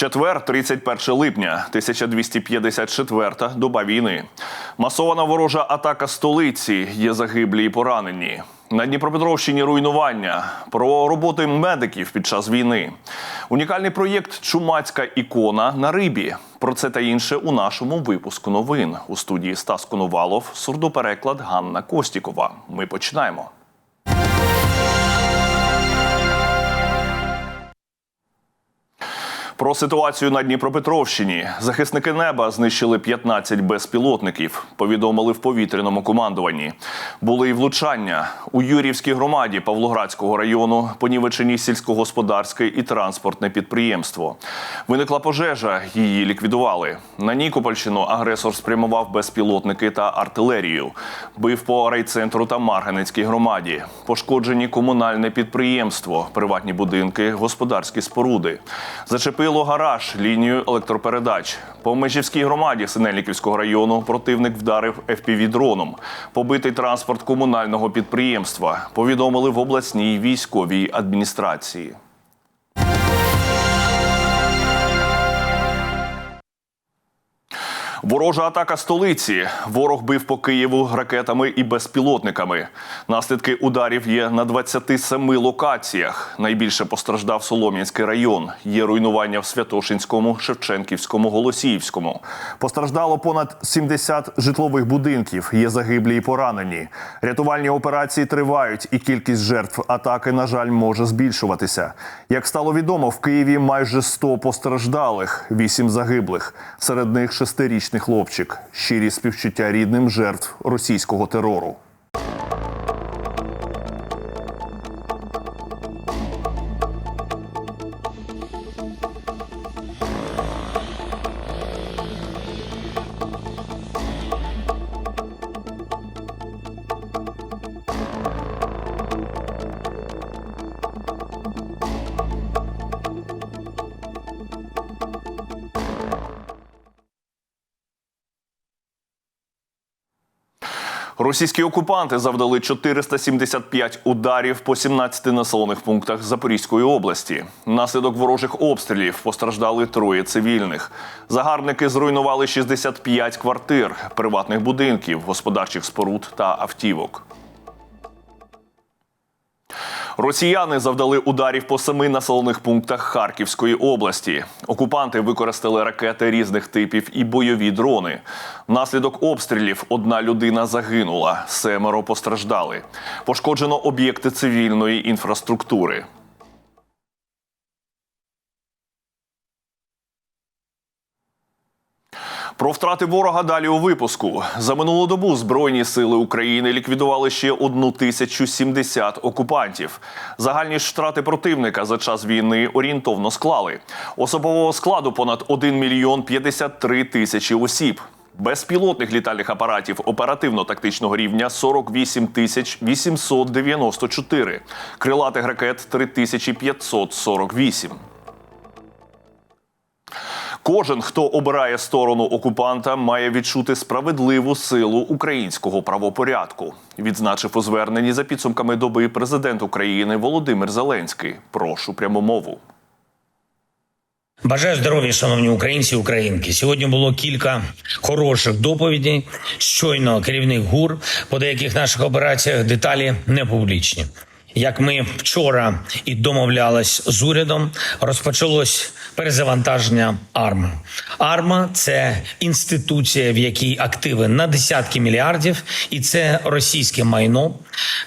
Четвер, 31 липня, 1254 доба війни. Масована ворожа атака столиці. Є загиблі і поранені. На Дніпропетровщині руйнування про роботи медиків під час війни. Унікальний проєкт Чумацька ікона на рибі. Про це та інше у нашому випуску новин у студії Стас Коновалов, сурдопереклад Ганна Костікова. Ми починаємо. Про ситуацію на Дніпропетровщині захисники неба знищили 15 безпілотників. Повідомили в повітряному командуванні. Були й влучання у Юрівській громаді Павлоградського району. Понівечені сільськогосподарське і транспортне підприємство. Виникла пожежа, її ліквідували. На Нікопольщину агресор спрямував безпілотники та артилерію. Бив по райцентру та Марганецькій громаді. Пошкоджені комунальне підприємство, приватні будинки, господарські споруди. Зачепило гараж, лінію електропередач. По Межівській громаді Синельниківського району противник вдарив FPV-дроном. Побитий транспорт комунального підприємства. Повідомили в обласній військовій адміністрації. Ворожа атака столиці. Ворог бив по Києву ракетами і безпілотниками. Наслідки ударів є на 27 локаціях. Найбільше постраждав Солом'янський район. Є руйнування в Святошинському, Шевченківському, Голосіївському. Постраждало понад 70 житлових будинків. Є загиблі і поранені. Рятувальні операції тривають, і кількість жертв атаки, на жаль, може збільшуватися. Як стало відомо, в Києві майже 100 постраждалих, 8 загиблих. Серед них шестирічний хлопчик. Щирі співчуття рідним жертв російського терору. Російські окупанти завдали 475 ударів по 17 населених пунктах Запорізької області. Наслідок ворожих обстрілів постраждали троє цивільних. Загарбники зруйнували 65 квартир, приватних будинків, господарчих споруд та автівок. Росіяни завдали ударів по семи населених пунктах Харківської області. Окупанти використали ракети різних типів і бойові дрони. Внаслідок обстрілів одна людина загинула, семеро постраждали. Пошкоджено об'єкти цивільної інфраструктури. Про втрати ворога далі у випуску за минулу добу збройні сили України ліквідували ще 1070 окупантів. Загальні ж втрати противника за час війни орієнтовно склали особового складу понад 1 мільйон 53 тисячі осіб. Безпілотних літальних апаратів оперативно-тактичного рівня 48 тисяч 894, крилатих ракет 3548. Кожен, хто обирає сторону окупанта, має відчути справедливу силу українського правопорядку. Відзначив у зверненні за підсумками доби президент України Володимир Зеленський. Прошу пряму мову. Бажаю здоров'я, шановні українці і українки. Сьогодні було кілька хороших доповідей. Щойно керівник ГУР по деяких наших операціях деталі не публічні. Як ми вчора і домовлялись з урядом, розпочалось перезавантаження АРМА. АРМА це інституція, в якій активи на десятки мільярдів, і це російське майно,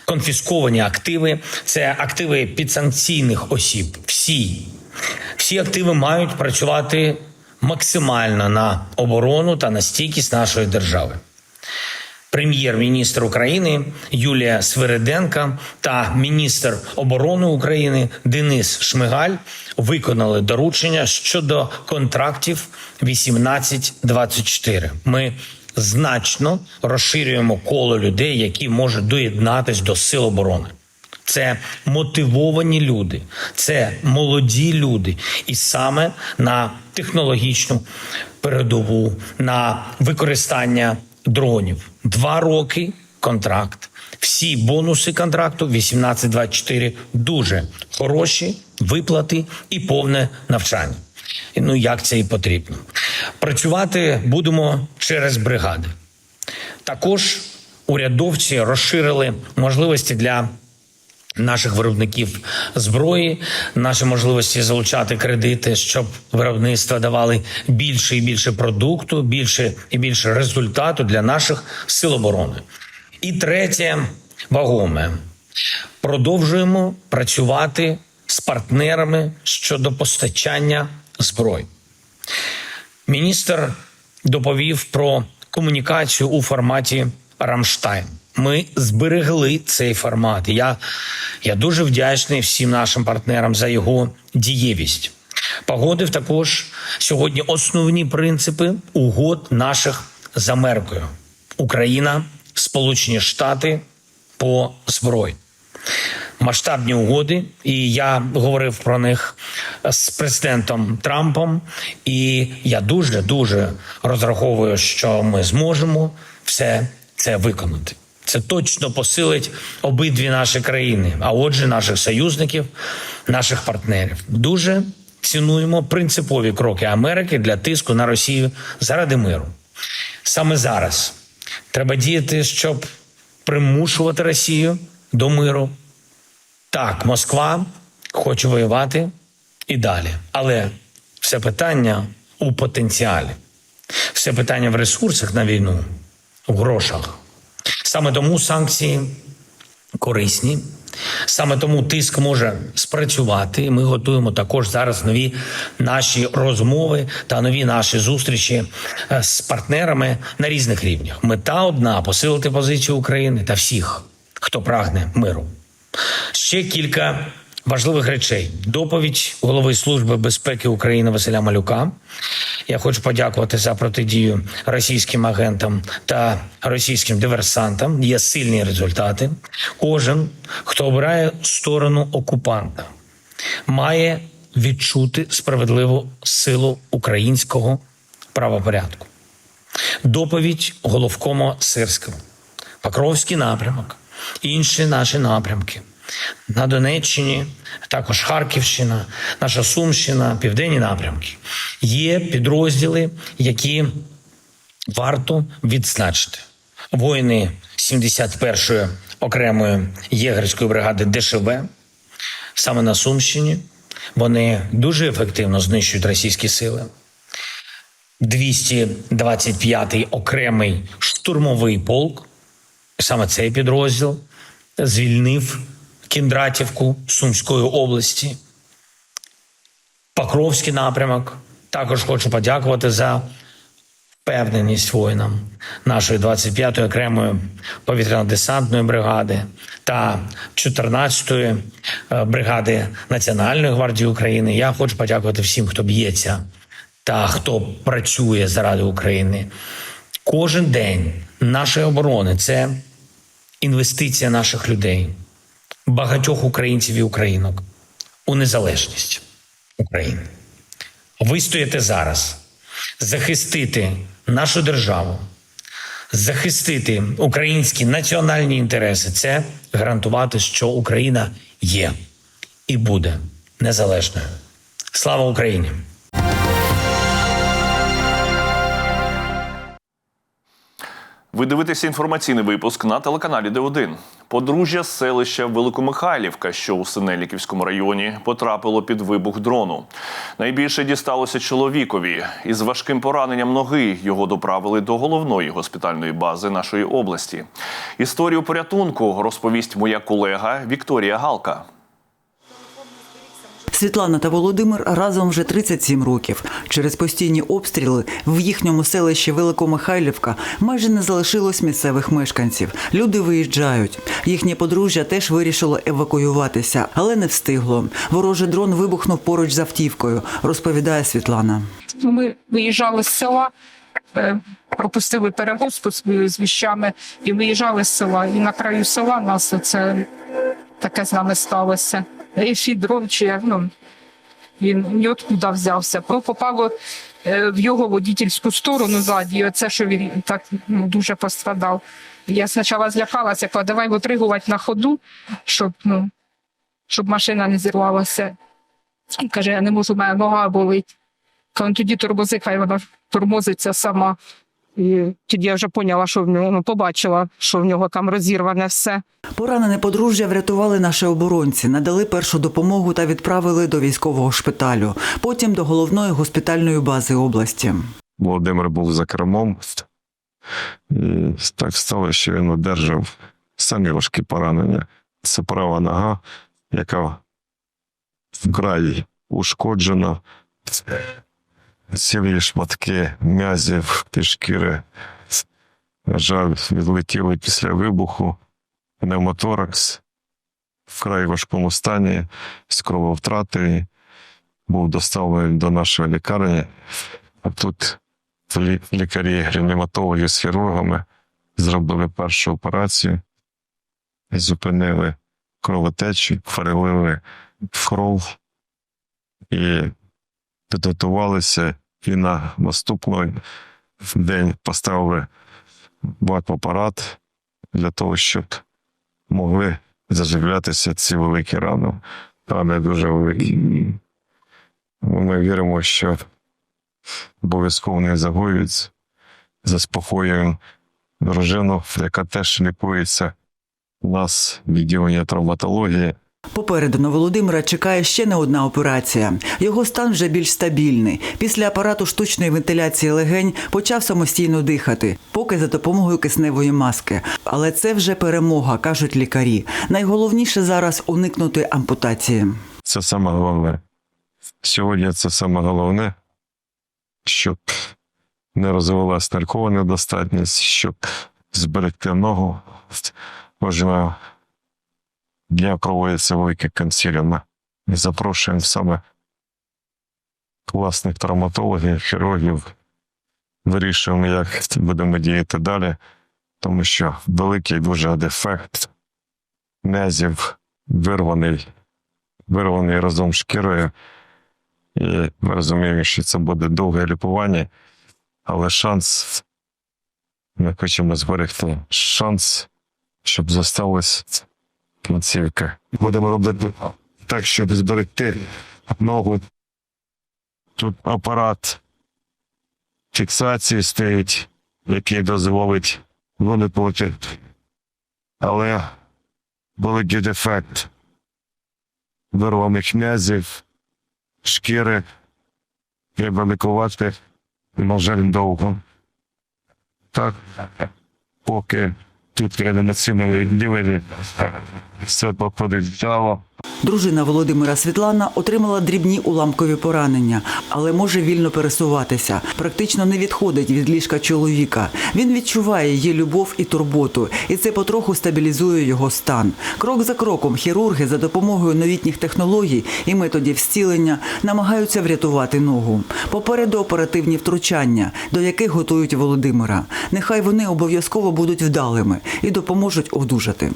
конфісковані активи, це активи підсанкційних осіб. Всі всі активи мають працювати максимально на оборону та на стійкість нашої держави. Прем'єр-міністр України Юлія Свириденка та міністр оборони України Денис Шмигаль виконали доручення щодо контрактів 18-24. Ми значно розширюємо коло людей, які можуть доєднатись до сил оборони. Це мотивовані люди, це молоді люди, і саме на технологічну передову, на використання дронів. Два роки контракт. Всі бонуси контракту 18-24 дуже хороші, виплати і повне навчання. Ну як це і потрібно. Працювати будемо через бригади. Також урядовці розширили можливості для наших виробників зброї, наші можливості залучати кредити, щоб виробництва давали більше і більше продукту, більше і більше результату для наших сил оборони. І третє вагоме. Продовжуємо працювати з партнерами щодо постачання зброї. Міністр доповів про комунікацію у форматі Рамштайн. Ми зберегли цей формат. Я, я дуже вдячний всім нашим партнерам за його дієвість. Погодив також сьогодні основні принципи угод наших з Америкою: Україна, Сполучені Штати по зброї масштабні угоди, і я говорив про них з президентом Трампом. І я дуже дуже розраховую, що ми зможемо все це виконати. Це точно посилить обидві наші країни, а отже, наших союзників, наших партнерів. Дуже цінуємо принципові кроки Америки для тиску на Росію заради миру. Саме зараз треба діяти, щоб примушувати Росію до миру. Так, Москва хоче воювати і далі. Але все питання у потенціалі, все питання в ресурсах на війну, у грошах. Саме тому санкції корисні, саме тому тиск може спрацювати. Ми готуємо також зараз нові наші розмови та нові наші зустрічі е, з партнерами на різних рівнях. Мета одна посилити позицію України та всіх, хто прагне миру. Ще кілька важливих речей. Доповідь голови Служби безпеки України Василя Малюка. Я хочу подякувати за протидію російським агентам та російським диверсантам. Є сильні результати. Кожен, хто обирає сторону окупанта, має відчути справедливу силу українського правопорядку. Доповідь головкома Сирського. Покровський напрямок, інші наші напрямки. На Донеччині, також Харківщина, наша Сумщина, південні напрямки. Є підрозділи, які варто відзначити. Воїни 71-ї окремої єгерської бригади ДШВ саме на Сумщині. Вони дуже ефективно знищують російські сили. 225-й окремий штурмовий полк, саме цей підрозділ звільнив Кіндратівку Сумської області. Покровський напрямок. Також хочу подякувати за впевненість воїнам нашої 25-ї окремої повітряно-десантної бригади та 14-ї е, бригади Національної гвардії України. Я хочу подякувати всім, хто б'ється та хто працює заради України. Кожен день нашої оборони це інвестиція наших людей, багатьох українців і українок у незалежність України. Вистояти зараз, захистити нашу державу, захистити українські національні інтереси це гарантувати, що Україна є і буде незалежною. Слава Україні! Ви дивитеся інформаційний випуск на телеканалі Д1. Подружжя селища Великомихайлівка, що у Синеліківському районі, потрапило під вибух дрону. Найбільше дісталося чоловікові. Із важким пораненням ноги його доправили до головної госпітальної бази нашої області. Історію порятунку розповість моя колега Вікторія Галка. Світлана та Володимир разом вже 37 років. Через постійні обстріли в їхньому селищі Великомихайлівка майже не залишилось місцевих мешканців. Люди виїжджають. Їхнє подружжя теж вирішило евакуюватися, але не встигло. Ворожий дрон вибухнув поруч з автівкою, розповідає Світлана. Ну, Ми виїжджали з села, е, пропустили перевозку з, з віщами і виїжджали з села. І на краю села нас це таке з нами сталося. І дрон ну, він ніоткуда взявся. Ну, попало е, в його водительську сторону ззаді, і оце, що він так ну, дуже пострадав. Я спочатку злякалася, кажу, давай витригувати на ходу, щоб, ну, щоб машина не зірвалася. Він Каже, я не можу, моя нога болить. Тоді тормози, хай вона тормозиться сама. І тоді я вже поняла, що в нього ну, побачила, що в нього там розірване все. Поранене подружжя врятували наші оборонці, надали першу допомогу та відправили до військового шпиталю, потім до головної госпітальної бази області. Володимир був за кермом. І так стало, що він одержав самі важкі поранення. Це права нога, яка вкрай ушкоджена. Цілі шматки м'язів і шкіри, на жаль, відлетіли після вибуху. Пневмоторакс вкрай важкому стані з крововтратою. Був доставлений до нашої лікарні. А тут лікарі, реаніматологи з хірургами зробили першу операцію, зупинили кровотечу, перелили в кров і підготувалися. І на наступний день поставили вак-апарат для того, щоб могли заживлятися ці великі рани. Рани дуже великі. Ми віримо, що обов'язково не загоюються. Заспокоюємо дружину, яка теж лікується. У нас відділення травматології. Попереду на Володимира чекає ще не одна операція. Його стан вже більш стабільний. Після апарату штучної вентиляції легень почав самостійно дихати, поки за допомогою кисневої маски. Але це вже перемога, кажуть лікарі. Найголовніше зараз уникнути ампутації. Це саме головне. Сьогодні це саме головне, щоб не розвилась наркова недостатність, щоб зберегти ногу. Кожного дня проводяться великі консиліуми. І запрошуємо саме класних травматологів, хірургів. Вирішуємо, як будемо діяти далі, тому що великий дуже дефект м'язів вирваний вирваний разом з шкірою. І ми розуміємо, що це буде довге лікування, але шанс, ми хочемо зберегти шанс, щоб зосталась кінцівка. Будемо робити так, щоб зберегти ногу. Тут апарат фіксації стоїть, який дозволить вилікувати. Але великий дефект вирваних м'язів, шкіри. Треба лікувати, на жаль, довго. Так, поки тут реанімаційне відділення, все проходить вдало. Дружина Володимира Світлана отримала дрібні уламкові поранення, але може вільно пересуватися. Практично не відходить від ліжка чоловіка. Він відчуває її любов і турботу, і це потроху стабілізує його стан. Крок за кроком хірурги за допомогою новітніх технологій і методів зцілення намагаються врятувати ногу. Попереду оперативні втручання, до яких готують Володимира. Нехай вони обов'язково будуть вдалими і допоможуть одужати.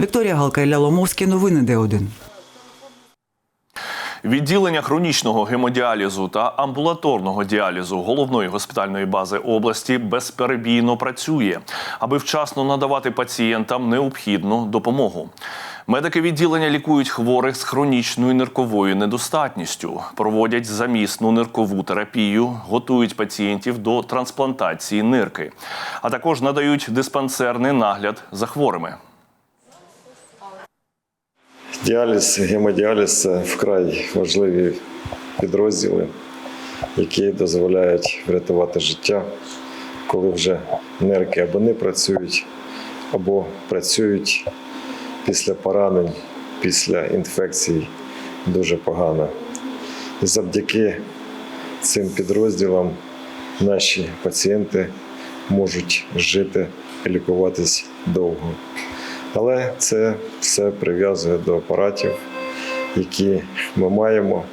Вікторія Галка Ілля Ломовський. Новини Д1. Відділення хронічного гемодіалізу та амбулаторного діалізу головної госпітальної бази області безперебійно працює, аби вчасно надавати пацієнтам необхідну допомогу. Медики відділення лікують хворих з хронічною нирковою недостатністю, проводять замісну ниркову терапію, готують пацієнтів до трансплантації нирки, а також надають диспансерний нагляд за хворими. Діаліз, гемодіаліз це вкрай важливі підрозділи, які дозволяють врятувати життя, коли вже нирки або не працюють, або працюють після поранень, після інфекцій дуже погано. І завдяки цим підрозділам наші пацієнти можуть жити і лікуватись довго. Але це все прив'язує до апаратів, які ми маємо,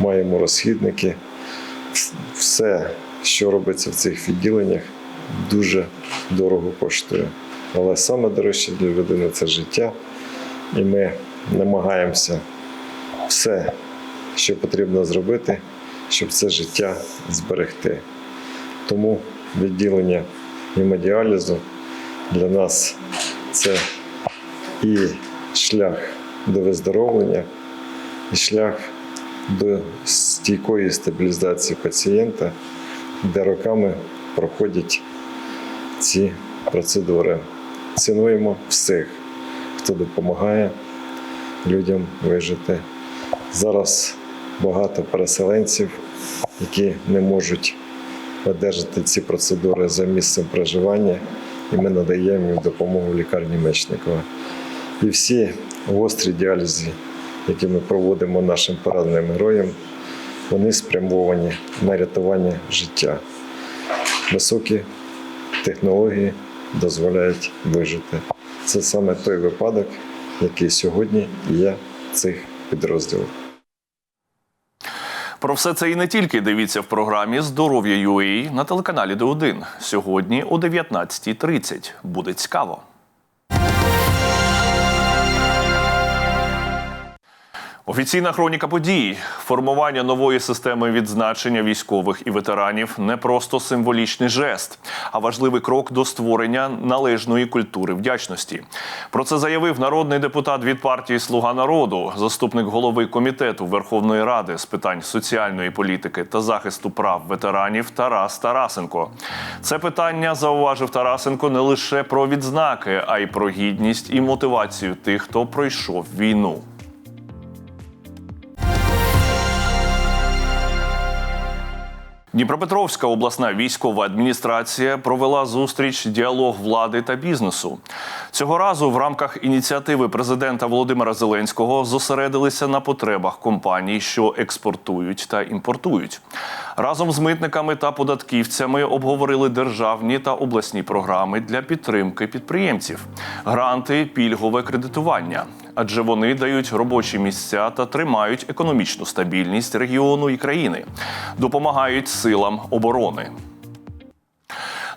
маємо розхідники. Все, що робиться в цих відділеннях, дуже дорого коштує. Але саме дорожче для людини це життя. І ми намагаємося все, що потрібно зробити, щоб це життя зберегти. Тому відділення гемодіалізу для нас це і шлях до виздоровлення, і шлях до стійкої стабілізації пацієнта, де роками проходять ці процедури. Цінуємо всіх, хто допомагає людям вижити. Зараз багато переселенців, які не можуть одержати ці процедури за місцем проживання, і ми надаємо їм допомогу в лікарні Мечникова. І всі гострі діалізи, які ми проводимо нашим пораненим героям, вони спрямовані на рятування життя. Високі технології дозволяють вижити. Це саме той випадок, який сьогодні є цих підрозділах. Про все це і не тільки дивіться в програмі Здоров'я UA на телеканалі Д1. Сьогодні о 19.30. Буде цікаво. Офіційна хроніка подій. Формування нової системи відзначення військових і ветеранів не просто символічний жест, а важливий крок до створення належної культури вдячності. Про це заявив народний депутат від партії Слуга народу, заступник голови комітету Верховної Ради з питань соціальної політики та захисту прав ветеранів Тарас Тарасенко. Це питання зауважив Тарасенко не лише про відзнаки, а й про гідність і мотивацію тих, хто пройшов війну. Дніпропетровська обласна військова адміністрація провела зустріч діалог влади та бізнесу. Цього разу в рамках ініціативи президента Володимира Зеленського зосередилися на потребах компаній, що експортують та імпортують. Разом з митниками та податківцями обговорили державні та обласні програми для підтримки підприємців, гранти, пільгове кредитування. Адже вони дають робочі місця та тримають економічну стабільність регіону і країни, допомагають силам оборони.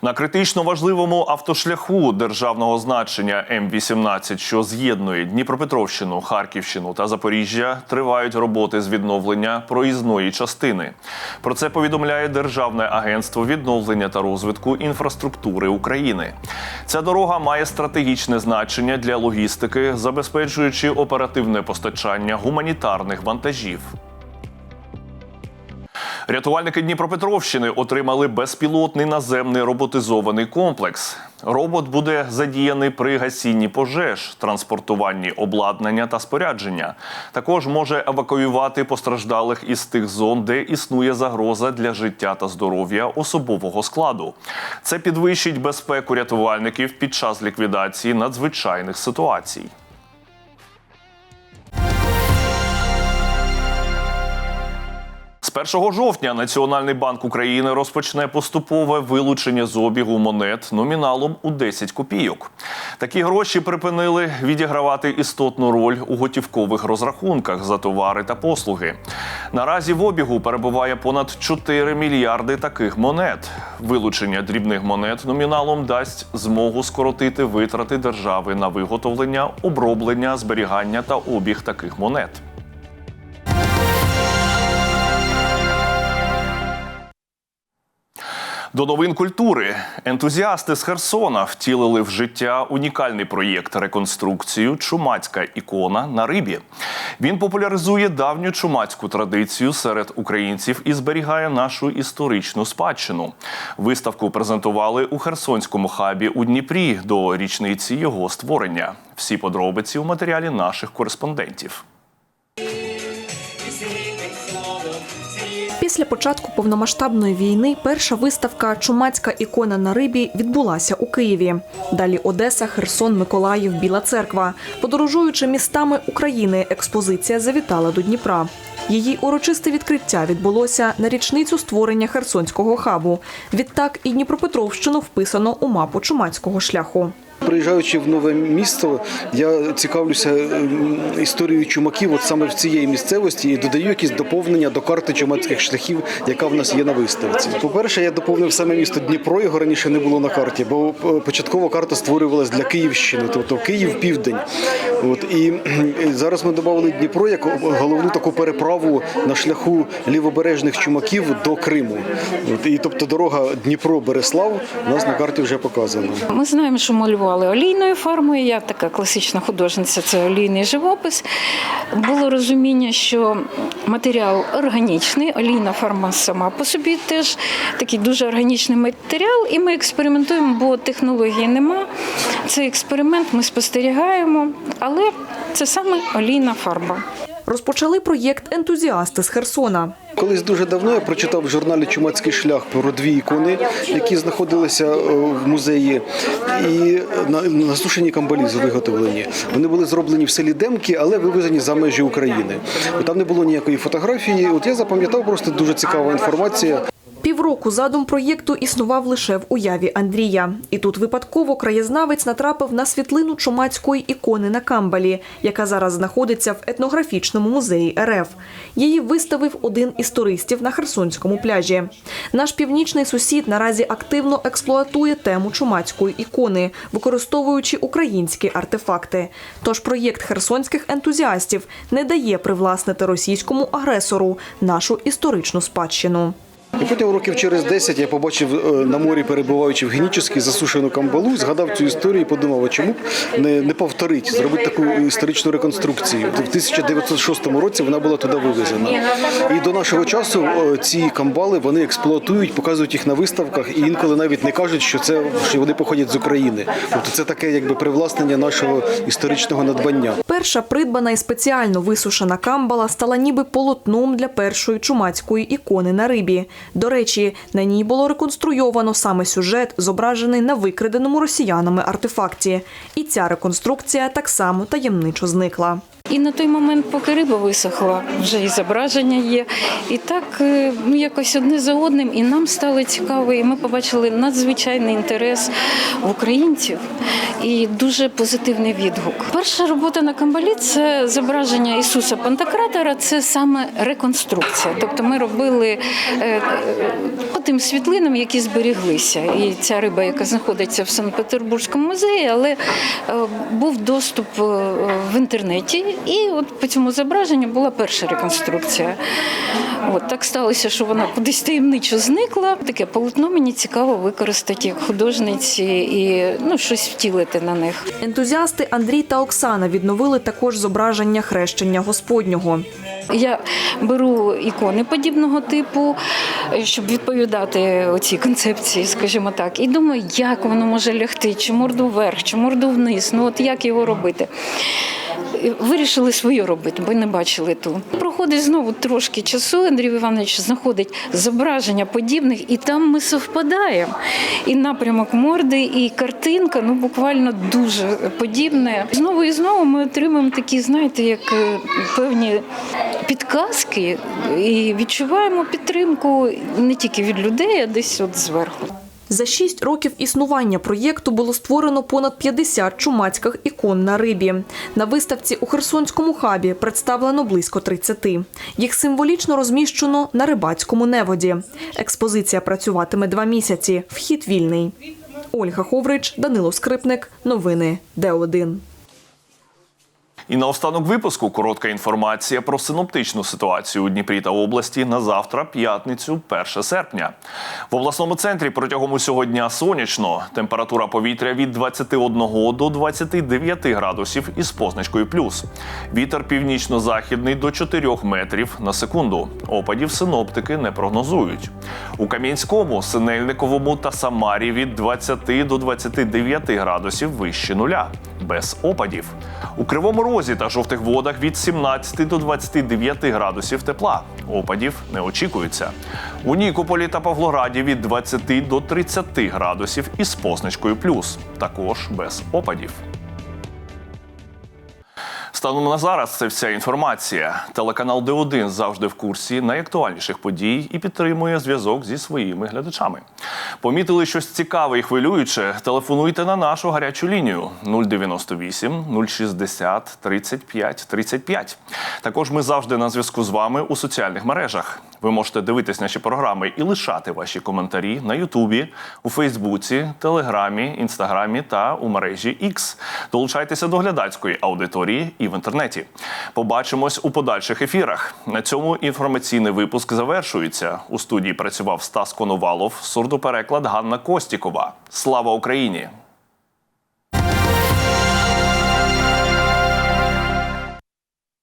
На критично важливому автошляху державного значення М-18, що з'єднує Дніпропетровщину, Харківщину та Запоріжжя, тривають роботи з відновлення проїзної частини. Про це повідомляє Державне агентство відновлення та розвитку інфраструктури України. Ця дорога має стратегічне значення для логістики, забезпечуючи оперативне постачання гуманітарних вантажів. Рятувальники Дніпропетровщини отримали безпілотний наземний роботизований комплекс. Робот буде задіяний при гасінні пожеж, транспортуванні обладнання та спорядження. Також може евакуювати постраждалих із тих зон, де існує загроза для життя та здоров'я особового складу. Це підвищить безпеку рятувальників під час ліквідації надзвичайних ситуацій. З 1 жовтня Національний банк України розпочне поступове вилучення з обігу монет номіналом у 10 копійок. Такі гроші припинили відігравати істотну роль у готівкових розрахунках за товари та послуги. Наразі в обігу перебуває понад 4 мільярди таких монет. Вилучення дрібних монет номіналом дасть змогу скоротити витрати держави на виготовлення, оброблення, зберігання та обіг таких монет. До новин культури ентузіасти з Херсона втілили в життя унікальний проєкт реконструкцію Чумацька ікона на рибі. Він популяризує давню чумацьку традицію серед українців і зберігає нашу історичну спадщину. Виставку презентували у Херсонському хабі у Дніпрі до річниці його створення. Всі подробиці у матеріалі наших кореспондентів. Після початку повномасштабної війни перша виставка Чумацька ікона на рибі відбулася у Києві. Далі Одеса, Херсон, Миколаїв, Біла Церква. Подорожуючи містами України, експозиція завітала до Дніпра. Її урочисте відкриття відбулося на річницю створення Херсонського хабу. Відтак і Дніпропетровщину вписано у мапу чумацького шляху. Приїжджаючи в нове місто, я цікавлюся ем, історією чумаків, от саме в цієї місцевості, і додаю якісь доповнення до карти чумацьких шляхів, яка в нас є на виставці. По-перше, я доповнив саме місто Дніпро, його раніше не було на карті, бо е, початкова карта створювалась для Київщини, тобто Київ південь. От і зараз ми додали Дніпро як головну таку переправу на шляху лівобережних чумаків до Криму. От і тобто дорога Дніпро-Береслав у нас на карті вже показана. Ми знаємо, що мольва малювали олійною формою. Я така класична художниця, це олійний живопис. Було розуміння, що матеріал органічний, олійна форма сама по собі теж такий дуже органічний матеріал, і ми експериментуємо, бо технології нема. Цей експеримент ми спостерігаємо, але це саме олійна фарба. Розпочали проєкт ентузіасти з Херсона. Колись дуже давно я прочитав в журналі Чумацький шлях про дві ікони, які знаходилися е, в музеї, і на, на сушені камбалізу виготовлені. Вони були зроблені в селі Демки, але вивезені за межі України. Там не було ніякої фотографії. От я запам'ятав просто дуже цікава інформація. Півроку задум проєкту існував лише в уяві Андрія. І тут випадково краєзнавець натрапив на світлину чумацької ікони на Камбалі, яка зараз знаходиться в етнографічному музеї РФ. Її виставив один із туристів на Херсонському пляжі. Наш північний сусід наразі активно експлуатує тему чумацької ікони, використовуючи українські артефакти. Тож проєкт херсонських ентузіастів не дає привласнити російському агресору нашу історичну спадщину. І потім років через 10 я побачив е, на морі, перебуваючи в Генічеській, засушену камбалу, згадав цю історію і подумав, а чому б не, не повторити, зробити таку історичну реконструкцію. В 1906 році вона була туди вивезена. І до нашого часу е, ці камбали вони експлуатують, показують їх на виставках і інколи навіть не кажуть, що це що вони походять з України. Тобто це таке якби привласнення нашого історичного надбання. Перша придбана і спеціально висушена камбала стала ніби полотном для першої чумацької ікони на рибі. До речі, на ній було реконструйовано саме сюжет, зображений на викраденому росіянами артефакті. І ця реконструкція так само таємничо зникла. І на той момент, поки риба висохла, вже і зображення є. І так е, ну, якось одне за одним, і нам стало цікаво, і ми побачили надзвичайний інтерес в українців і дуже позитивний відгук. Перша робота на камбалі це зображення Ісуса Пантократора, це саме реконструкція. Тобто ми робили е, по тим світлинам, які зберіглися. І ця риба, яка знаходиться в Санкт-Петербурзькому музеї, але е, був доступ в інтернеті. І от по цьому зображенню була перша реконструкція. От так сталося, що вона кудись таємничо зникла. Таке полотно мені цікаво використати як художниці і ну, щось втілити на них. Ентузіасти Андрій та Оксана відновили також зображення хрещення Господнього. Я беру ікони подібного типу, щоб відповідати оцій концепції, скажімо так, і думаю, як воно може лягти, чи морду вверх, чи морду вниз. Ну от як його робити. Вирішили свою робити, бо не бачили ту. Проходить знову трошки часу. Андрій Іванович знаходить зображення подібних, і там ми совпадаємо. І напрямок морди, і картинка ну буквально дуже подібне. Знову і знову ми отримуємо такі, знаєте, як е, певні підказки, і відчуваємо підтримку не тільки від людей, а десь от зверху. За шість років існування проєкту було створено понад 50 чумацьких ікон на рибі. На виставці у Херсонському хабі представлено близько 30. Їх символічно розміщено на рибацькому неводі. Експозиція працюватиме два місяці. Вхід вільний. Ольга Ховрич, Данило Скрипник. Новини Д1. І на останок випуску коротка інформація про синоптичну ситуацію у Дніпрі та області на завтра, п'ятницю, 1 серпня. В обласному центрі протягом усього дня сонячно. Температура повітря від 21 до 29 градусів із позначкою плюс. Вітер північно-західний до 4 метрів на секунду. Опадів синоптики не прогнозують. У Кам'янському, Синельниковому та Самарі від 20 до 29 градусів вище нуля. Без опадів. У Кривому Розі та жовтих водах від 17 до 29 градусів тепла. Опадів не очікується. У Нікополі та Павлограді від 20 до 30 градусів із позначкою плюс. Також без опадів. Станом на зараз це вся інформація. Телеканал Д1 завжди в курсі найактуальніших подій і підтримує зв'язок зі своїми глядачами. Помітили щось цікаве і хвилююче? Телефонуйте на нашу гарячу лінію 098 060 35 35. Також ми завжди на зв'язку з вами у соціальних мережах. Ви можете дивитись наші програми і лишати ваші коментарі на Ютубі, у Фейсбуці, Телеграмі, Інстаграмі та у мережі X. Долучайтеся до глядацької аудиторії і в інтернеті. Побачимось у подальших ефірах. На цьому інформаційний випуск завершується. У студії працював Стас Коновалов, сурдопереклад Ганна Костікова. Слава Україні!